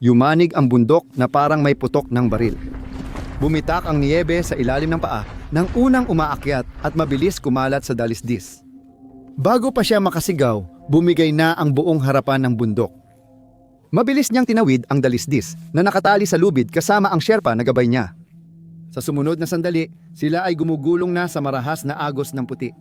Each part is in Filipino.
Yumanig ang bundok na parang may putok ng baril. Bumitak ang niebe sa ilalim ng paa nang unang umaakyat at mabilis kumalat sa dalisdis. Bago pa siya makasigaw, bumigay na ang buong harapan ng bundok. Mabilis niyang tinawid ang dalisdis na nakatali sa lubid kasama ang Sherpa na gabay niya. Sa sumunod na sandali, sila ay gumugulong na sa marahas na agos ng puti.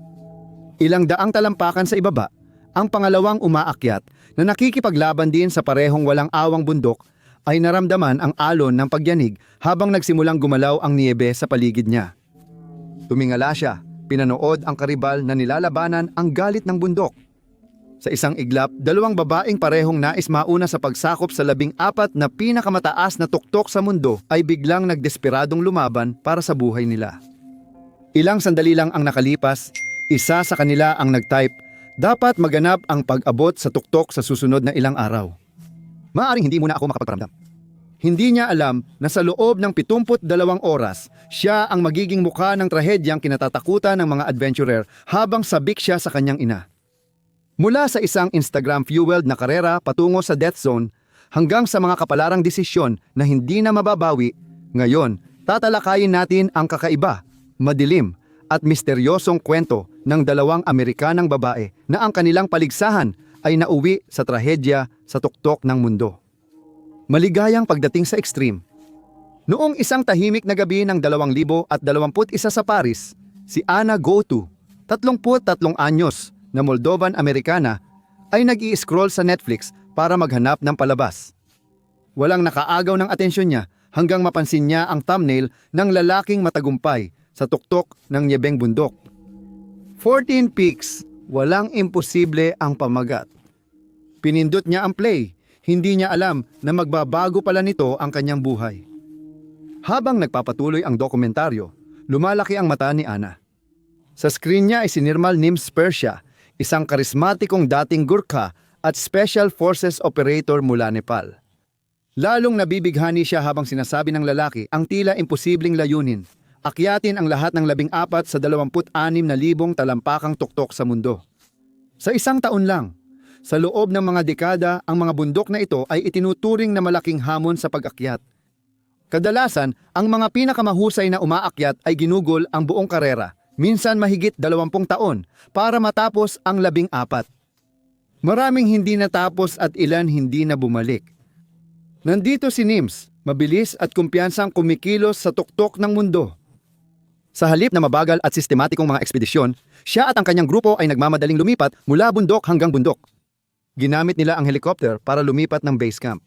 Ilang daang talampakan sa ibaba, ang pangalawang umaakyat na nakikipaglaban din sa parehong walang awang bundok ay naramdaman ang alon ng pagyanig habang nagsimulang gumalaw ang niebe sa paligid niya. Tumingala siya, pinanood ang karibal na nilalabanan ang galit ng bundok. Sa isang iglap, dalawang babaeng parehong nais mauna sa pagsakop sa labing apat na pinakamataas na tuktok sa mundo ay biglang nagdesperadong lumaban para sa buhay nila. Ilang sandali lang ang nakalipas, isa sa kanila ang nag-type, dapat maganap ang pag-abot sa tuktok sa susunod na ilang araw. Maaring hindi muna ako makapagparamdam. Hindi niya alam na sa loob ng 72 oras, siya ang magiging mukha ng trahedyang kinatatakutan ng mga adventurer habang sabik siya sa kanyang ina. Mula sa isang Instagram-fueled na karera patungo sa death zone hanggang sa mga kapalarang desisyon na hindi na mababawi, ngayon, tatalakayin natin ang kakaiba, madilim, at misteryosong kwento ng dalawang Amerikanang babae na ang kanilang paligsahan ay nauwi sa trahedya sa tuktok ng mundo. Maligayang pagdating sa extreme. Noong isang tahimik na gabi ng 2021 sa Paris, si Anna Gotu, 33 anyos, na Moldovan-Amerikana, ay nag scroll sa Netflix para maghanap ng palabas. Walang nakaagaw ng atensyon niya hanggang mapansin niya ang thumbnail ng lalaking matagumpay sa tuktok ng Nyebeng Bundok. 14 peaks, walang imposible ang pamagat. Pinindot niya ang play, hindi niya alam na magbabago pala nito ang kanyang buhay. Habang nagpapatuloy ang dokumentaryo, lumalaki ang mata ni Ana. Sa screen niya ay si Nirmal Nims Persia, isang karismatikong dating Gurkha at Special Forces Operator mula Nepal. Lalong nabibighani siya habang sinasabi ng lalaki ang tila imposibleng layunin, akyatin ang lahat ng labing apat sa 26 na libong talampakang tuktok sa mundo. Sa isang taon lang, sa loob ng mga dekada, ang mga bundok na ito ay itinuturing na malaking hamon sa pag-akyat. Kadalasan, ang mga pinakamahusay na umaakyat ay ginugol ang buong karera, minsan mahigit 20 taon, para matapos ang labing apat. Maraming hindi natapos at ilan hindi na bumalik. Nandito si Nims, mabilis at kumpiyansang kumikilos sa tuktok ng mundo. Sa halip na mabagal at sistematikong mga ekspedisyon, siya at ang kanyang grupo ay nagmamadaling lumipat mula bundok hanggang bundok. Ginamit nila ang helicopter para lumipat ng base camp.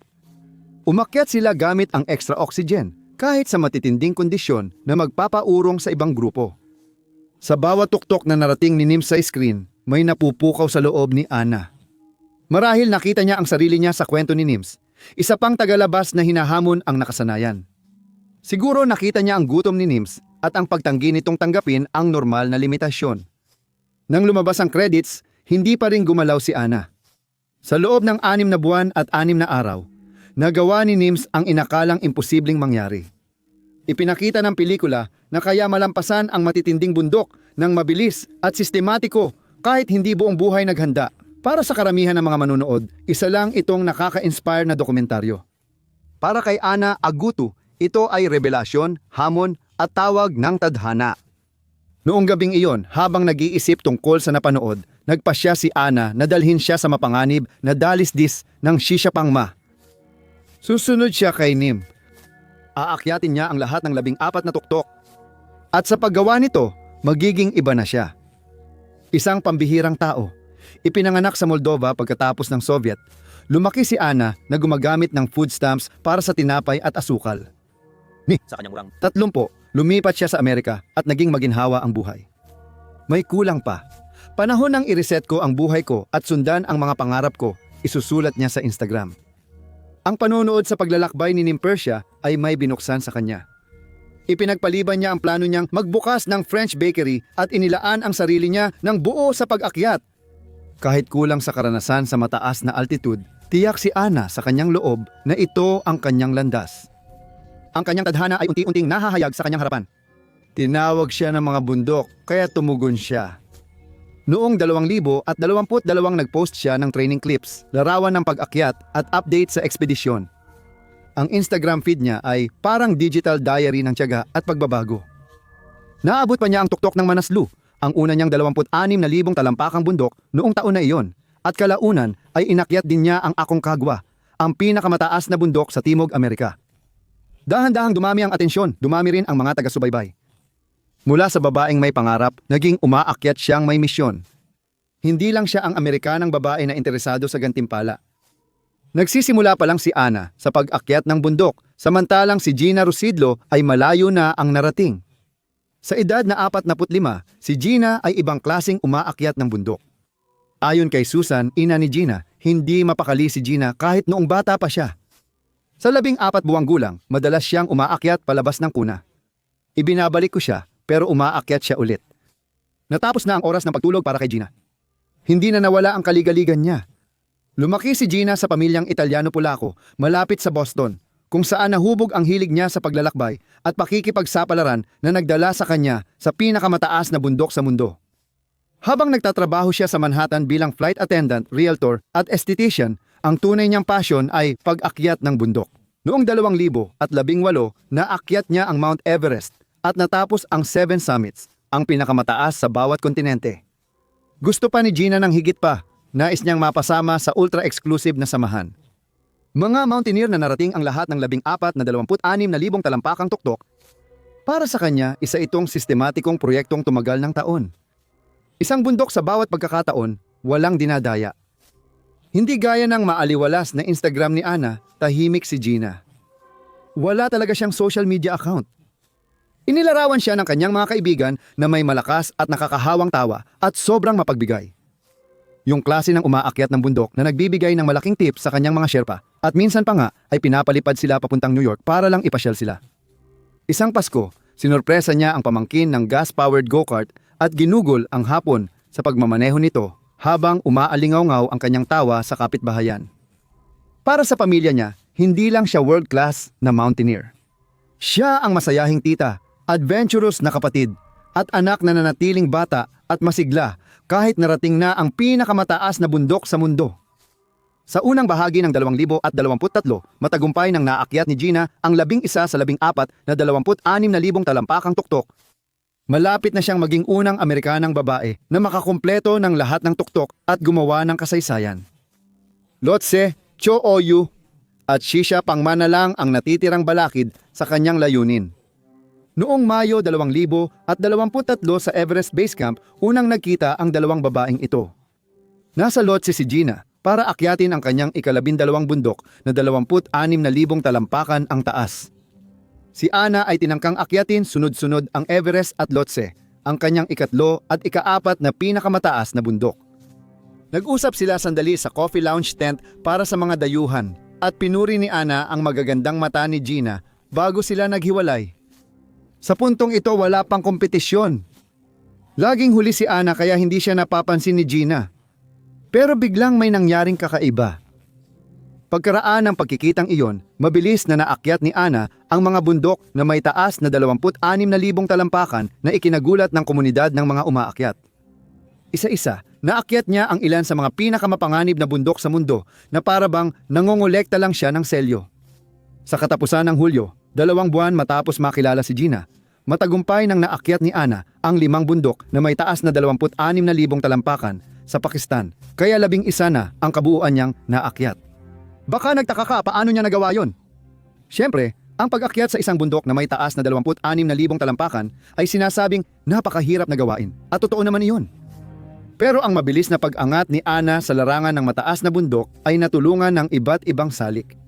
Umakyat sila gamit ang extra oxygen kahit sa matitinding kondisyon na magpapaurong sa ibang grupo. Sa bawat tuktok na narating ni Nims sa screen, may napupukaw sa loob ni Ana. Marahil nakita niya ang sarili niya sa kwento ni Nims, isa pang tagalabas na hinahamon ang nakasanayan. Siguro nakita niya ang gutom ni Nims at ang pagtanggi nitong tanggapin ang normal na limitasyon. Nang lumabas ang credits, hindi pa rin gumalaw si Ana. Sa loob ng anim na buwan at anim na araw, nagawa ni Nims ang inakalang imposibleng mangyari. Ipinakita ng pelikula na kaya malampasan ang matitinding bundok ng mabilis at sistematiko kahit hindi buong buhay naghanda. Para sa karamihan ng mga manonood, isa lang itong nakaka-inspire na dokumentaryo. Para kay Ana Agutu, ito ay revelasyon, hamon at tawag ng tadhana. Noong gabing iyon, habang nag-iisip tungkol sa napanood, nagpasya si Ana na dalhin siya sa mapanganib na dalisdis ng Shisha Pangma. Susunod siya kay Nim. Aakyatin niya ang lahat ng labing apat na tuktok. At sa paggawa nito, magiging iba na siya. Isang pambihirang tao. Ipinanganak sa Moldova pagkatapos ng Soviet. Lumaki si Ana na gumagamit ng food stamps para sa tinapay at asukal. Ni, sa kanyang urang. Tatlumpo, lumipat siya sa Amerika at naging maginhawa ang buhay. May kulang pa. Panahon nang i-reset ko ang buhay ko at sundan ang mga pangarap ko, isusulat niya sa Instagram. Ang panonood sa paglalakbay ni Nim Persia ay may binuksan sa kanya. Ipinagpaliban niya ang plano niyang magbukas ng French bakery at inilaan ang sarili niya ng buo sa pag-akyat. Kahit kulang sa karanasan sa mataas na altitude, tiyak si Ana sa kanyang loob na ito ang kanyang landas. Ang kanyang tadhana ay unti-unting nahahayag sa kanyang harapan. Tinawag siya ng mga bundok kaya tumugon siya. Noong 2022 nagpost siya ng training clips, larawan ng pag-akyat at update sa ekspedisyon. ang Instagram feed niya ay parang digital diary ng tiyaga at pagbabago. Naabot pa niya ang tuktok ng Manaslu, ang una niyang 26,000 talampakang bundok noong taon na iyon, at kalaunan ay inakyat din niya ang Aconcagua, ang pinakamataas na bundok sa Timog Amerika. Dahan-dahang dumami ang atensyon, dumami rin ang mga taga-subaybay. Mula sa babaeng may pangarap, naging umaakyat siyang may misyon. Hindi lang siya ang Amerikanang babae na interesado sa gantimpala. Nagsisimula pa lang si Ana sa pag-akyat ng bundok, samantalang si Gina Rusidlo ay malayo na ang narating. Sa edad na 45, si Gina ay ibang klasing umaakyat ng bundok. Ayon kay Susan, ina ni Gina, hindi mapakali si Gina kahit noong bata pa siya. Sa labing apat buwang gulang, madalas siyang umaakyat palabas ng kuna. Ibinabalik ko siya, pero umaakyat siya ulit. Natapos na ang oras ng pagtulog para kay Gina. Hindi na nawala ang kaligaligan niya. Lumaki si Gina sa pamilyang Italiano-Polaco, malapit sa Boston, kung saan nahubog ang hilig niya sa paglalakbay at pakikipagsapalaran na nagdala sa kanya sa pinakamataas na bundok sa mundo. Habang nagtatrabaho siya sa Manhattan bilang flight attendant, realtor at esthetician, ang tunay niyang passion ay pag-akyat ng bundok. Noong 2018, naakyat niya ang Mount Everest at natapos ang Seven Summits, ang pinakamataas sa bawat kontinente. Gusto pa ni Gina ng higit pa, nais niyang mapasama sa ultra-exclusive na samahan. Mga mountaineer na narating ang lahat ng 14 na 26 na libong talampakang tuktok, para sa kanya, isa itong sistematikong proyektong tumagal ng taon. Isang bundok sa bawat pagkakataon, walang dinadaya. Hindi gaya ng maaliwalas na Instagram ni Ana, tahimik si Gina. Wala talaga siyang social media account. Inilarawan siya ng kanyang mga kaibigan na may malakas at nakakahawang tawa at sobrang mapagbigay. Yung klase ng umaakyat ng bundok na nagbibigay ng malaking tips sa kanyang mga Sherpa at minsan pa nga ay pinapalipad sila papuntang New York para lang ipasyal sila. Isang Pasko, sinorpresa niya ang pamangkin ng gas-powered go-kart at ginugol ang hapon sa pagmamaneho nito habang umaalingaw-ngaw ang kanyang tawa sa kapitbahayan. Para sa pamilya niya, hindi lang siya world-class na mountaineer. Siya ang masayahing tita, adventurous na kapatid, at anak na nanatiling bata at masigla kahit narating na ang pinakamataas na bundok sa mundo. Sa unang bahagi ng 2023, matagumpay nang naakyat ni Gina ang labing isa sa labing apat na 26,000 talampakang tuktok. Malapit na siyang maging unang Amerikanang babae na makakumpleto ng lahat ng tuktok at gumawa ng kasaysayan. Lotse, Cho Oyu, at Shisha Pangmana lang ang natitirang balakid sa kanyang layunin. Noong Mayo 2023 sa Everest Base Camp, unang nagkita ang dalawang babaeng ito. Nasa Lotse si Gina para akyatin ang kanyang ikalabindalawang bundok na 26,000 talampakan ang taas. Si Ana ay tinangkang akyatin sunod-sunod ang Everest at Lotse, ang kanyang ikatlo at ikaapat na pinakamataas na bundok. Nag-usap sila sandali sa coffee lounge tent para sa mga dayuhan at pinuri ni Ana ang magagandang mata ni Gina bago sila naghiwalay. Sa puntong ito wala pang kompetisyon. Laging huli si Ana kaya hindi siya napapansin ni Gina. Pero biglang may nangyaring kakaiba. Pagkaraan ng pagkikitang iyon, mabilis na naakyat ni Ana ang mga bundok na may taas na 26,000 talampakan na ikinagulat ng komunidad ng mga umaakyat. Isa-isa, naakyat niya ang ilan sa mga pinakamapanganib na bundok sa mundo na parabang nangongolekta lang siya ng selyo. Sa katapusan ng Hulyo, dalawang buwan matapos makilala si Gina, matagumpay nang naakyat ni Ana ang limang bundok na may taas na 26,000 talampakan sa Pakistan, kaya labing isa na ang kabuuan niyang naakyat. Baka nagtaka ka paano niya nagawa yon? Siyempre, ang pag-akyat sa isang bundok na may taas na 26,000 talampakan ay sinasabing napakahirap na gawain. At totoo naman iyon. Pero ang mabilis na pag-angat ni Ana sa larangan ng mataas na bundok ay natulungan ng iba't ibang salik.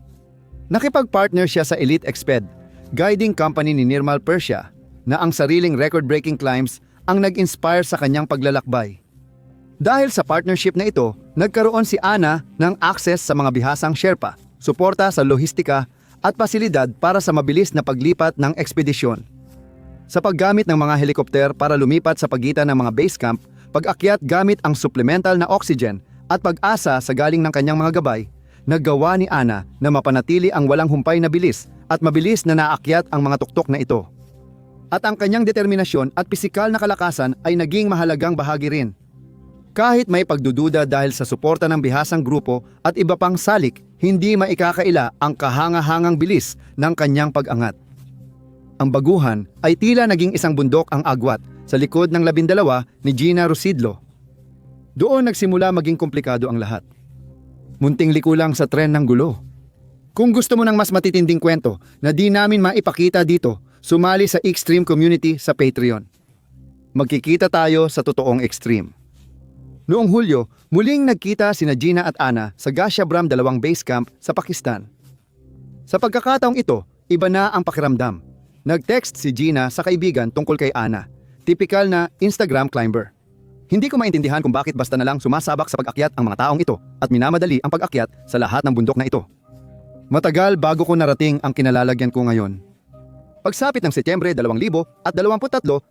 Nakipag-partner siya sa Elite Exped, guiding company ni Nirmal Persia, na ang sariling record-breaking climbs ang nag-inspire sa kanyang paglalakbay. Dahil sa partnership na ito, nagkaroon si Ana ng access sa mga bihasang Sherpa, suporta sa lohistika at pasilidad para sa mabilis na paglipat ng ekspedisyon. Sa paggamit ng mga helikopter para lumipat sa pagitan ng mga base camp, pag-akyat gamit ang supplemental na oxygen at pag-asa sa galing ng kanyang mga gabay, naggawa ni Ana na mapanatili ang walang humpay na bilis at mabilis na naakyat ang mga tuktok na ito. At ang kanyang determinasyon at pisikal na kalakasan ay naging mahalagang bahagi rin. Kahit may pagdududa dahil sa suporta ng bihasang grupo at iba pang salik, hindi maikakaila ang kahanga-hangang bilis ng kanyang pag-angat. Ang baguhan ay tila naging isang bundok ang agwat sa likod ng labindalawa ni Gina Rosidlo. Doon nagsimula maging komplikado ang lahat. Munting liko lang sa tren ng gulo. Kung gusto mo ng mas matitinding kwento na di namin maipakita dito, sumali sa Extreme Community sa Patreon. Magkikita tayo sa totoong extreme. Noong Hulyo, muling nagkita sina Gina at Ana sa Gashabram dalawang base camp sa Pakistan. Sa pagkakataong ito, iba na ang pakiramdam. Nag-text si Gina sa kaibigan tungkol kay Ana. Typical na Instagram climber. Hindi ko maintindihan kung bakit basta na lang sumasabak sa pag-akyat ang mga taong ito at minamadali ang pag-akyat sa lahat ng bundok na ito. Matagal bago ko narating ang kinalalagyan ko ngayon. Pagsapit ng Setyembre 2023,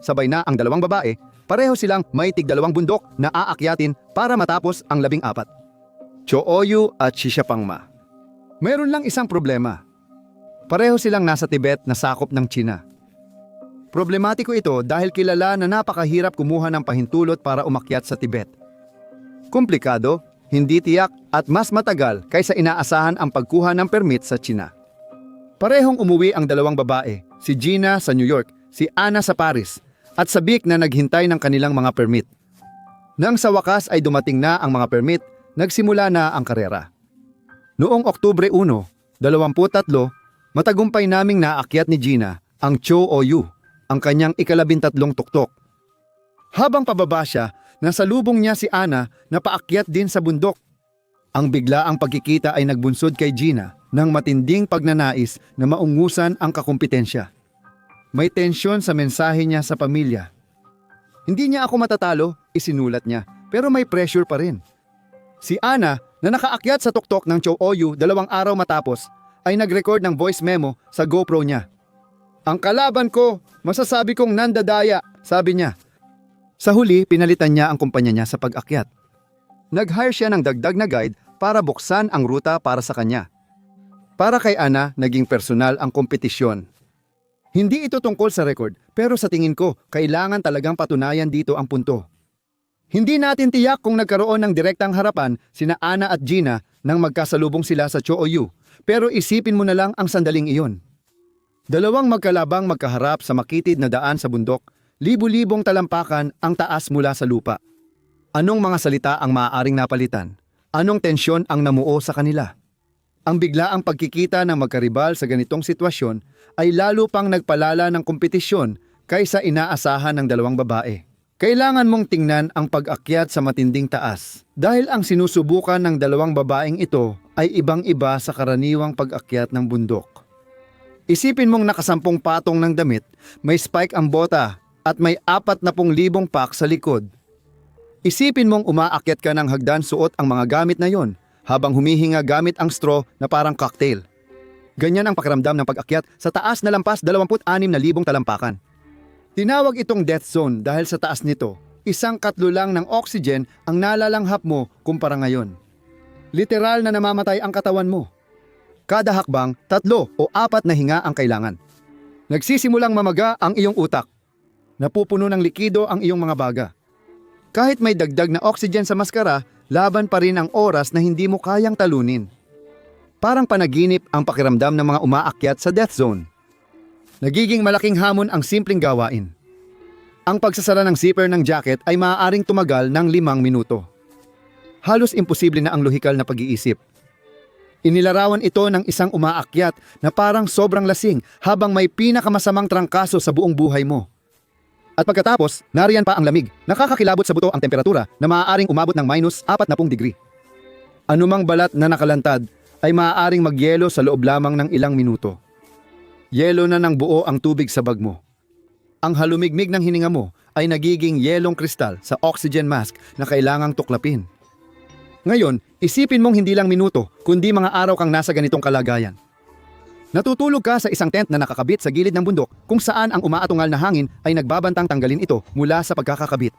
sabay na ang dalawang babae, pareho silang may tig dalawang bundok na aakyatin para matapos ang labing apat. Chooyu at Shishapangma. Meron lang isang problema. Pareho silang nasa Tibet na sakop ng China. Problematiko ito dahil kilala na napakahirap kumuha ng pahintulot para umakyat sa Tibet. Komplikado, hindi tiyak at mas matagal kaysa inaasahan ang pagkuha ng permit sa China. Parehong umuwi ang dalawang babae, si Gina sa New York, si Anna sa Paris, at sa Bic na naghintay ng kanilang mga permit. Nang sa wakas ay dumating na ang mga permit, nagsimula na ang karera. Noong Oktubre 1, 23, matagumpay naming naakyat ni Gina ang Cho Oyu, ang kanyang ikalabintatlong tuktok. Habang pababa siya, nasa lubong niya si Ana na paakyat din sa bundok. Ang biglaang pagkikita ay nagbunsod kay Gina ng matinding pagnanais na maungusan ang kakumpetensya. May tensyon sa mensahe niya sa pamilya. Hindi niya ako matatalo, isinulat niya, pero may pressure pa rin. Si Ana, na nakaakyat sa tuktok ng Chow Oyu dalawang araw matapos, ay nag-record ng voice memo sa GoPro niya. Ang kalaban ko, masasabi kong nandadaya, sabi niya. Sa huli, pinalitan niya ang kumpanya niya sa pag-akyat. Nag-hire siya ng dagdag na guide para buksan ang ruta para sa kanya. Para kay Ana, naging personal ang kompetisyon. Hindi ito tungkol sa record, pero sa tingin ko, kailangan talagang patunayan dito ang punto. Hindi natin tiyak kung nagkaroon ng direktang harapan sina Ana at Gina nang magkasalubong sila sa Chooyu, pero isipin mo na lang ang sandaling iyon. Dalawang magkalabang magkaharap sa makitid na daan sa bundok, libu-libong talampakan ang taas mula sa lupa. Anong mga salita ang maaaring napalitan? Anong tensyon ang namuo sa kanila? Ang biglaang pagkikita ng magkaribal sa ganitong sitwasyon ay lalo pang nagpalala ng kompetisyon kaysa inaasahan ng dalawang babae. Kailangan mong tingnan ang pag-akyat sa matinding taas dahil ang sinusubukan ng dalawang babaeng ito ay ibang-iba sa karaniwang pag-akyat ng bundok. Isipin mong nakasampung patong ng damit, may spike ang bota at may apat na pong libong pack sa likod. Isipin mong umaakyat ka ng hagdan suot ang mga gamit na yon habang humihinga gamit ang straw na parang cocktail. Ganyan ang pakiramdam ng pag-akyat sa taas na lampas 26,000 talampakan. Tinawag itong death zone dahil sa taas nito, isang katlo lang ng oxygen ang nalalanghap mo kumpara ngayon. Literal na namamatay ang katawan mo. Kada hakbang, tatlo o apat na hinga ang kailangan. Nagsisimulang mamaga ang iyong utak. Napupuno ng likido ang iyong mga baga. Kahit may dagdag na oxygen sa maskara, laban pa rin ang oras na hindi mo kayang talunin. Parang panaginip ang pakiramdam ng mga umaakyat sa death zone. Nagiging malaking hamon ang simpleng gawain. Ang pagsasara ng zipper ng jacket ay maaaring tumagal ng limang minuto. Halos imposible na ang lohikal na pag-iisip. Inilarawan ito ng isang umaakyat na parang sobrang lasing habang may pinakamasamang trangkaso sa buong buhay mo. At pagkatapos, nariyan pa ang lamig. Nakakakilabot sa buto ang temperatura na maaaring umabot ng minus 40 degree. Anumang balat na nakalantad ay maaaring magyelo sa loob lamang ng ilang minuto. Yelo na ng buo ang tubig sa bag mo. Ang halumigmig ng hininga mo ay nagiging yelong kristal sa oxygen mask na kailangang tuklapin. Ngayon, isipin mong hindi lang minuto, kundi mga araw kang nasa ganitong kalagayan. Natutulog ka sa isang tent na nakakabit sa gilid ng bundok kung saan ang umaatungal na hangin ay nagbabantang tanggalin ito mula sa pagkakakabit.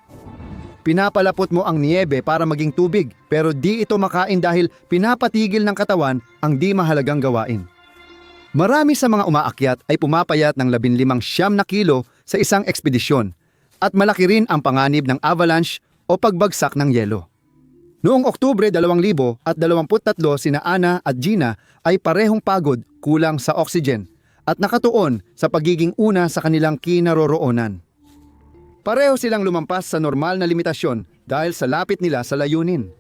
Pinapalapot mo ang niebe para maging tubig pero di ito makain dahil pinapatigil ng katawan ang di mahalagang gawain. Marami sa mga umaakyat ay pumapayat ng 15 siyam na kilo sa isang ekspedisyon at malaki rin ang panganib ng avalanche o pagbagsak ng yelo. Noong Oktubre 2023, sina Ana at Gina ay parehong pagod, kulang sa oxygen, at nakatuon sa pagiging una sa kanilang kinaroroonan. Pareho silang lumampas sa normal na limitasyon dahil sa lapit nila sa layunin.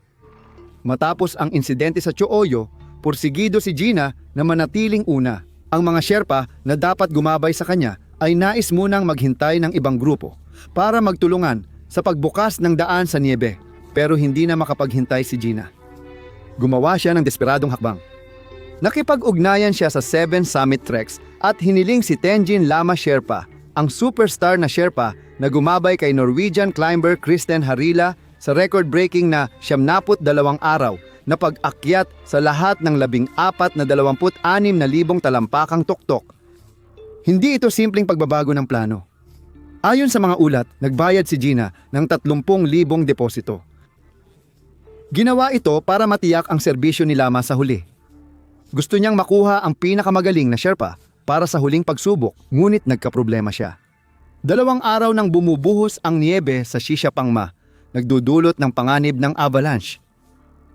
Matapos ang insidente sa Chooyo, pursigido si Gina na manatiling una. Ang mga Sherpa na dapat gumabay sa kanya ay nais munang maghintay ng ibang grupo para magtulungan sa pagbukas ng daan sa niebe pero hindi na makapaghintay si Gina. Gumawa siya ng desperadong hakbang. Nakipag-ugnayan siya sa Seven Summit Treks at hiniling si Tenjin Lama Sherpa, ang superstar na Sherpa na gumabay kay Norwegian climber Kristen Harila sa record-breaking na 72 araw na pag-akyat sa lahat ng labing apat na 26 na libong talampakang tuktok. Hindi ito simpleng pagbabago ng plano. Ayon sa mga ulat, nagbayad si Gina ng 30,000 deposito. Ginawa ito para matiyak ang serbisyo ni Lama sa huli. Gusto niyang makuha ang pinakamagaling na Sherpa para sa huling pagsubok, ngunit nagkaproblema siya. Dalawang araw nang bumubuhos ang niebe sa Shishapangma, nagdudulot ng panganib ng avalanche.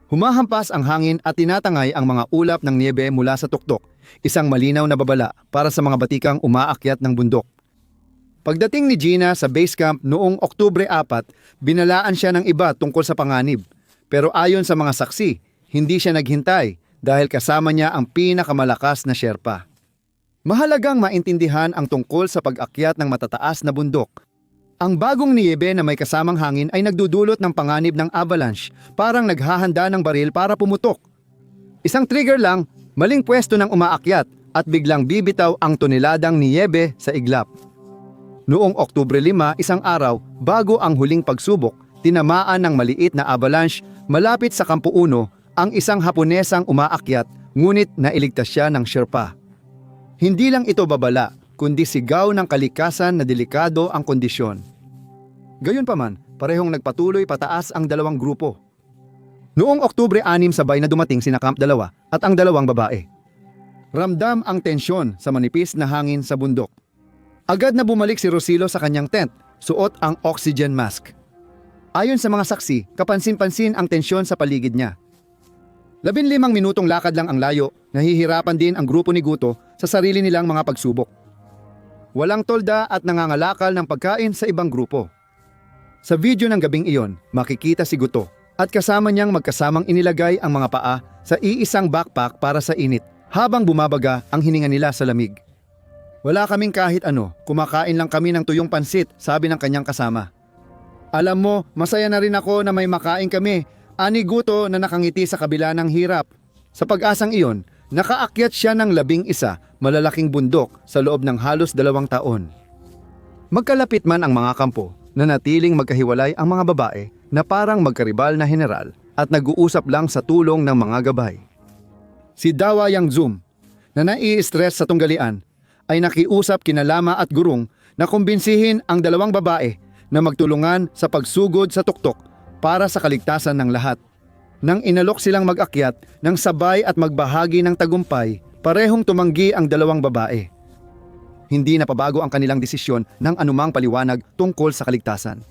Humahampas ang hangin at tinatangay ang mga ulap ng niebe mula sa tuktok, isang malinaw na babala para sa mga batikang umaakyat ng bundok. Pagdating ni Gina sa base camp noong Oktubre 4, binalaan siya ng iba tungkol sa panganib. Pero ayon sa mga saksi, hindi siya naghintay dahil kasama niya ang pinakamalakas na Sherpa. Mahalagang maintindihan ang tungkol sa pag-akyat ng matataas na bundok. Ang bagong niyebe na may kasamang hangin ay nagdudulot ng panganib ng avalanche, parang naghahanda ng baril para pumutok. Isang trigger lang, maling pwesto ng umaakyat at biglang bibitaw ang toneladang niyebe sa iglap. Noong Oktubre 5, isang araw, bago ang huling pagsubok, tinamaan ng maliit na avalanche malapit sa Kampo 1 ang isang Haponesang umaakyat ngunit nailigtas siya ng Sherpa. Hindi lang ito babala, kundi sigaw ng kalikasan na delikado ang kondisyon. Gayunpaman, parehong nagpatuloy pataas ang dalawang grupo. Noong Oktubre 6 sabay na dumating sina Camp 2 at ang dalawang babae. Ramdam ang tensyon sa manipis na hangin sa bundok. Agad na bumalik si Rosilo sa kanyang tent, suot ang oxygen mask. Ayon sa mga saksi, kapansin-pansin ang tensyon sa paligid niya. Labinlimang minutong lakad lang ang layo, nahihirapan din ang grupo ni Guto sa sarili nilang mga pagsubok. Walang tolda at nangangalakal ng pagkain sa ibang grupo. Sa video ng gabing iyon, makikita si Guto at kasama niyang magkasamang inilagay ang mga paa sa iisang backpack para sa init habang bumabaga ang hininga nila sa lamig. Wala kaming kahit ano, kumakain lang kami ng tuyong pansit, sabi ng kanyang kasama. Alam mo, masaya na rin ako na may makain kami. Ani Guto na nakangiti sa kabila ng hirap. Sa pag-asang iyon, nakaakyat siya ng labing isa, malalaking bundok sa loob ng halos dalawang taon. Magkalapit man ang mga kampo, nanatiling magkahiwalay ang mga babae na parang magkaribal na general at nag-uusap lang sa tulong ng mga gabay. Si Dawa Yang Zoom, na nai-stress sa tunggalian, ay nakiusap kina Lama at Gurung na kumbinsihin ang dalawang babae na magtulungan sa pagsugod sa tuktok para sa kaligtasan ng lahat. Nang inalok silang mag-akyat ng sabay at magbahagi ng tagumpay, parehong tumanggi ang dalawang babae. Hindi napabago ang kanilang desisyon ng anumang paliwanag tungkol sa kaligtasan.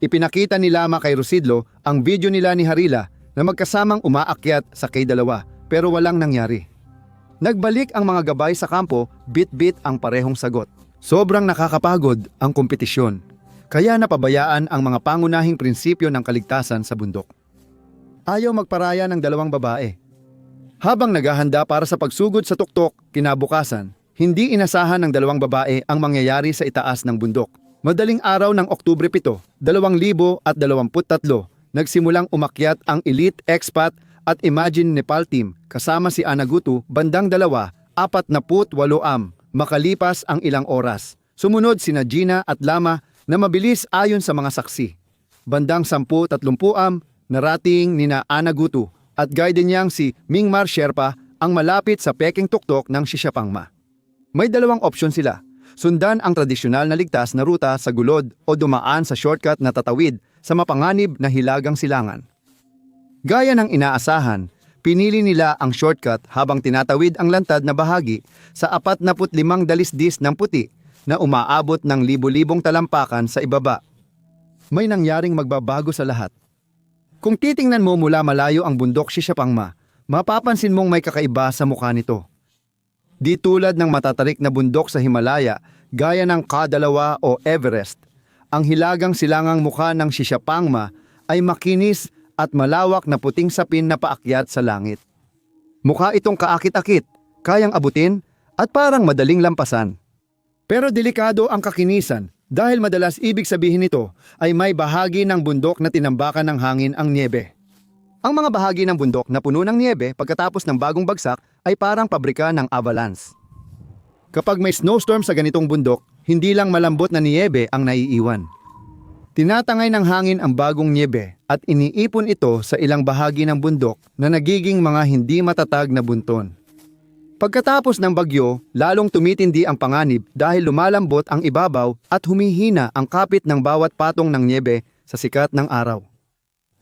Ipinakita ni Lama kay Rosidlo ang video nila ni Harila na magkasamang umaakyat sa K2 pero walang nangyari. Nagbalik ang mga gabay sa kampo, bit-bit ang parehong sagot. Sobrang nakakapagod ang kompetisyon. Kaya napabayaan ang mga pangunahing prinsipyo ng kaligtasan sa bundok. Ayaw magparaya ng dalawang babae. Habang naghahanda para sa pagsugod sa tuktok kinabukasan, hindi inasahan ng dalawang babae ang mangyayari sa itaas ng bundok. Madaling araw ng Oktubre 7, 2023, nagsimulang umakyat ang Elite Expat at Imagine Nepal Team kasama si Anagutu bandang dalawa, apat na put am, makalipas ang ilang oras. Sumunod sina Gina at Lama na mabilis ayon sa mga saksi. Bandang 10-30 am, narating nina Anagutu at guide niyang si Mingmar Sherpa ang malapit sa peking tuktok ng Shishapangma. May dalawang opsyon sila. Sundan ang tradisyonal na ligtas na ruta sa gulod o dumaan sa shortcut na tatawid sa mapanganib na hilagang silangan. Gaya ng inaasahan, pinili nila ang shortcut habang tinatawid ang lantad na bahagi sa 45 dalisdis ng puti na umaabot ng libo-libong talampakan sa ibaba. may nangyaring magbabago sa lahat. Kung titingnan mo mula malayo ang bundok Shishapangma, mapapansin mong may kakaiba sa mukha nito. Di tulad ng matatarik na bundok sa Himalaya, gaya ng Kadalawa o Everest, ang hilagang silangang mukha ng Shishapangma ay makinis at malawak na puting sapin na paakyat sa langit. Mukha itong kaakit-akit, kayang abutin, at parang madaling lampasan. Pero delikado ang kakinisan dahil madalas ibig sabihin nito ay may bahagi ng bundok na tinambakan ng hangin ang niebe. Ang mga bahagi ng bundok na puno ng niebe pagkatapos ng bagong bagsak ay parang pabrika ng avalanche. Kapag may snowstorm sa ganitong bundok, hindi lang malambot na niebe ang naiiwan. Tinatangay ng hangin ang bagong niebe at iniipon ito sa ilang bahagi ng bundok na nagiging mga hindi matatag na bunton. Pagkatapos ng bagyo, lalong tumitindi ang panganib dahil lumalambot ang ibabaw at humihina ang kapit ng bawat patong ng niebe sa sikat ng araw.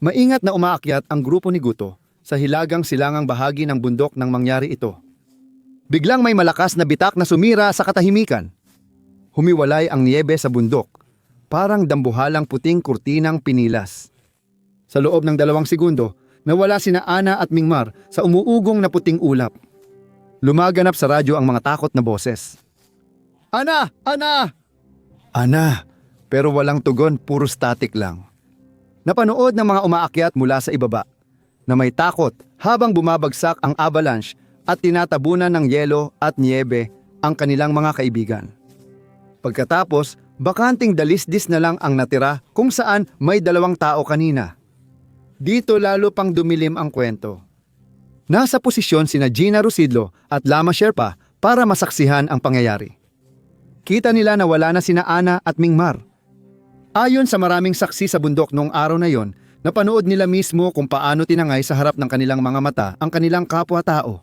Maingat na umaakyat ang grupo ni Guto sa hilagang silangang bahagi ng bundok nang mangyari ito. Biglang may malakas na bitak na sumira sa katahimikan. Humiwalay ang niebe sa bundok, parang dambuhalang puting kurtinang pinilas. Sa loob ng dalawang segundo, nawala sina Ana at Mingmar sa umuugong na puting ulap. Lumaganap sa radyo ang mga takot na boses. Ana! Ana! Ana! Pero walang tugon, puro static lang. Napanood ng mga umaakyat mula sa ibaba na may takot habang bumabagsak ang avalanche at tinatabunan ng yelo at niebe ang kanilang mga kaibigan. Pagkatapos, bakanting dalisdis na lang ang natira kung saan may dalawang tao kanina. Dito lalo pang dumilim ang kwento. Nasa posisyon sina Gina Rusidlo at Lama Sherpa para masaksihan ang pangyayari. Kita nila na wala na sina Ana at Mingmar. Ayon sa maraming saksi sa bundok noong araw na yon, napanood nila mismo kung paano tinangay sa harap ng kanilang mga mata ang kanilang kapwa-tao.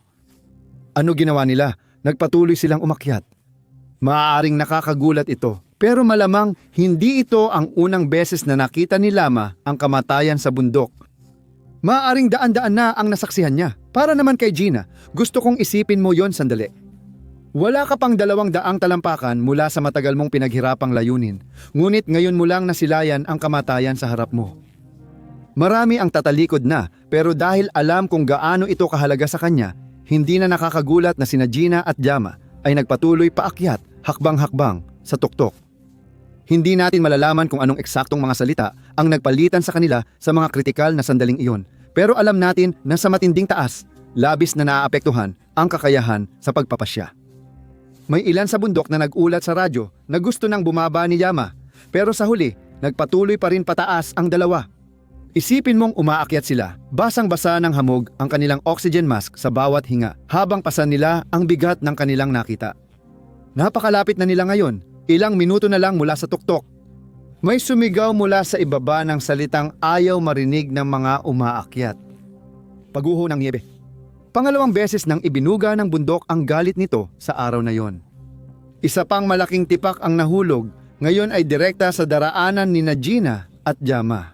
Ano ginawa nila? Nagpatuloy silang umakyat. Maaaring nakakagulat ito, pero malamang hindi ito ang unang beses na nakita ni Lama ang kamatayan sa bundok. Maaaring daan-daan na ang nasaksihan niya. Para naman kay Gina, gusto kong isipin mo yon sandali. Wala ka pang dalawang daang talampakan mula sa matagal mong pinaghirapang layunin, ngunit ngayon mo lang nasilayan ang kamatayan sa harap mo. Marami ang tatalikod na, pero dahil alam kung gaano ito kahalaga sa kanya, hindi na nakakagulat na sina Gina at Jama ay nagpatuloy paakyat, hakbang-hakbang, sa tuktok. Hindi natin malalaman kung anong eksaktong mga salita ang nagpalitan sa kanila sa mga kritikal na sandaling iyon. Pero alam natin na sa matinding taas, labis na naaapektuhan ang kakayahan sa pagpapasya. May ilan sa bundok na nagulat sa radyo na gusto nang bumaba ni Yama, pero sa huli, nagpatuloy pa rin pataas ang dalawa. Isipin mong umaakyat sila, basang-basa ng hamog ang kanilang oxygen mask sa bawat hinga habang pasan nila ang bigat ng kanilang nakita. Napakalapit na nila ngayon, ilang minuto na lang mula sa tuktok. May sumigaw mula sa ibaba ng salitang ayaw marinig ng mga umaakyat. Paguho ng niebe. Pangalawang beses nang ibinuga ng bundok ang galit nito sa araw na yon. Isa pang malaking tipak ang nahulog, ngayon ay direkta sa daraanan ni Gina at Jama.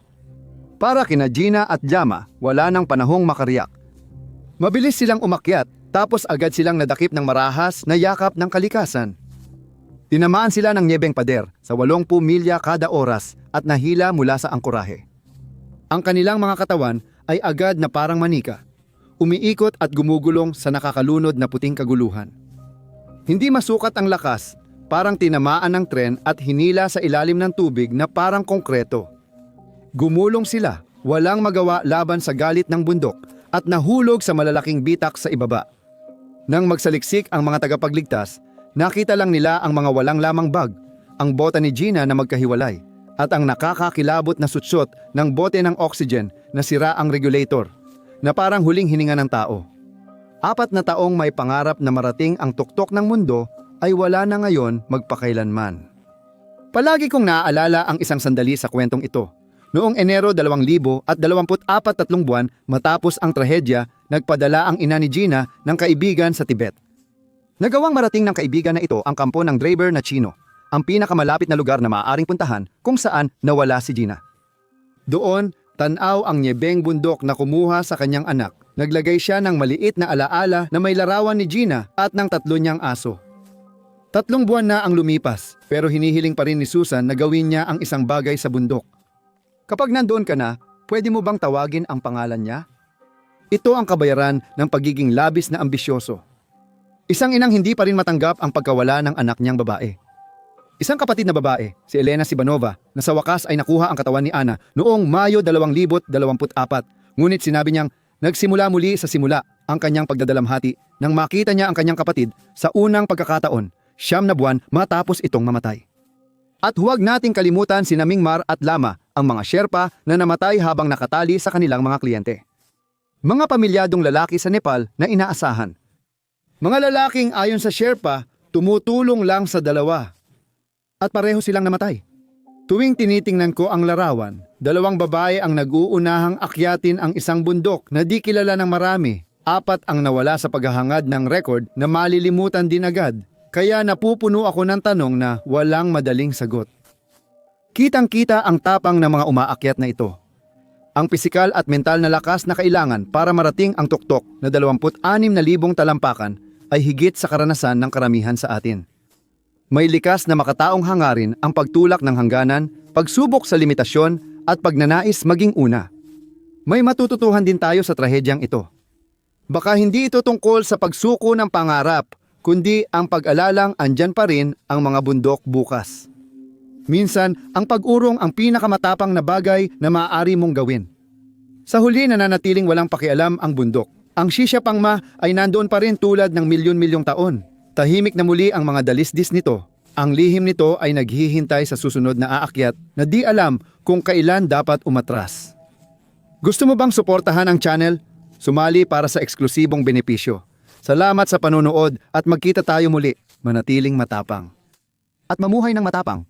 Para kina Gina at Jama, wala nang panahong makariyak. Mabilis silang umakyat, tapos agad silang nadakip ng marahas na yakap ng kalikasan. Tinamaan sila ng nyebeng pader sa 80 milya kada oras at nahila mula sa angkorahe. Ang kanilang mga katawan ay agad na parang manika, umiikot at gumugulong sa nakakalunod na puting kaguluhan. Hindi masukat ang lakas, parang tinamaan ng tren at hinila sa ilalim ng tubig na parang konkreto. Gumulong sila, walang magawa laban sa galit ng bundok at nahulog sa malalaking bitak sa ibaba. Nang magsaliksik ang mga tagapagligtas, nakita lang nila ang mga walang lamang bag, ang bota ni Gina na magkahiwalay, at ang nakakakilabot na sutsot ng bote ng oxygen na sira ang regulator, na parang huling hininga ng tao. Apat na taong may pangarap na marating ang tuktok ng mundo ay wala na ngayon magpakailanman. Palagi kong naaalala ang isang sandali sa kwentong ito. Noong Enero 2000 at 24 tatlong buwan matapos ang trahedya, nagpadala ang ina ni Gina ng kaibigan sa Tibet. Nagawang marating ng kaibigan na ito ang kampo ng Draber na Chino, ang pinakamalapit na lugar na maaaring puntahan kung saan nawala si Gina. Doon, tanaw ang nyebeng bundok na kumuha sa kanyang anak. Naglagay siya ng maliit na alaala na may larawan ni Gina at ng tatlo niyang aso. Tatlong buwan na ang lumipas, pero hinihiling pa rin ni Susan na gawin niya ang isang bagay sa bundok. Kapag nandoon ka na, pwede mo bang tawagin ang pangalan niya? Ito ang kabayaran ng pagiging labis na ambisyoso. Isang inang hindi pa rin matanggap ang pagkawala ng anak niyang babae. Isang kapatid na babae, si Elena Sibanova, na sa wakas ay nakuha ang katawan ni Ana noong Mayo 2024, ngunit sinabi niyang nagsimula muli sa simula ang kanyang pagdadalamhati nang makita niya ang kanyang kapatid sa unang pagkakataon, siyam na buwan matapos itong mamatay. At huwag nating kalimutan si Namingmar at Lama, ang mga Sherpa na namatay habang nakatali sa kanilang mga kliyente. Mga pamilyadong lalaki sa Nepal na inaasahan. Mga lalaking ayon sa Sherpa, tumutulong lang sa dalawa. At pareho silang namatay. Tuwing tinitingnan ko ang larawan, dalawang babae ang nag-uunahang akyatin ang isang bundok na di kilala ng marami. Apat ang nawala sa paghahangad ng record na malilimutan din agad. Kaya napupuno ako ng tanong na walang madaling sagot. Kitang-kita ang tapang ng mga umaakyat na ito. Ang pisikal at mental na lakas na kailangan para marating ang tuktok na 26,000 talampakan ay higit sa karanasan ng karamihan sa atin. May likas na makataong hangarin ang pagtulak ng hangganan, pagsubok sa limitasyon at pagnanais maging una. May matututuhan din tayo sa trahedyang ito. Baka hindi ito tungkol sa pagsuko ng pangarap, kundi ang pag-alalang andyan pa rin ang mga bundok bukas. Minsan, ang pag-urong ang pinakamatapang na bagay na maaari mong gawin. Sa huli nananatiling walang pakialam ang bundok. Ang Shisha Pangma ay nandoon pa rin tulad ng milyon-milyong taon. Tahimik na muli ang mga dalisdis nito. Ang lihim nito ay naghihintay sa susunod na aakyat na di alam kung kailan dapat umatras. Gusto mo bang suportahan ang channel? Sumali para sa eksklusibong benepisyo. Salamat sa panonood at magkita tayo muli. Manatiling matapang. At mamuhay ng matapang.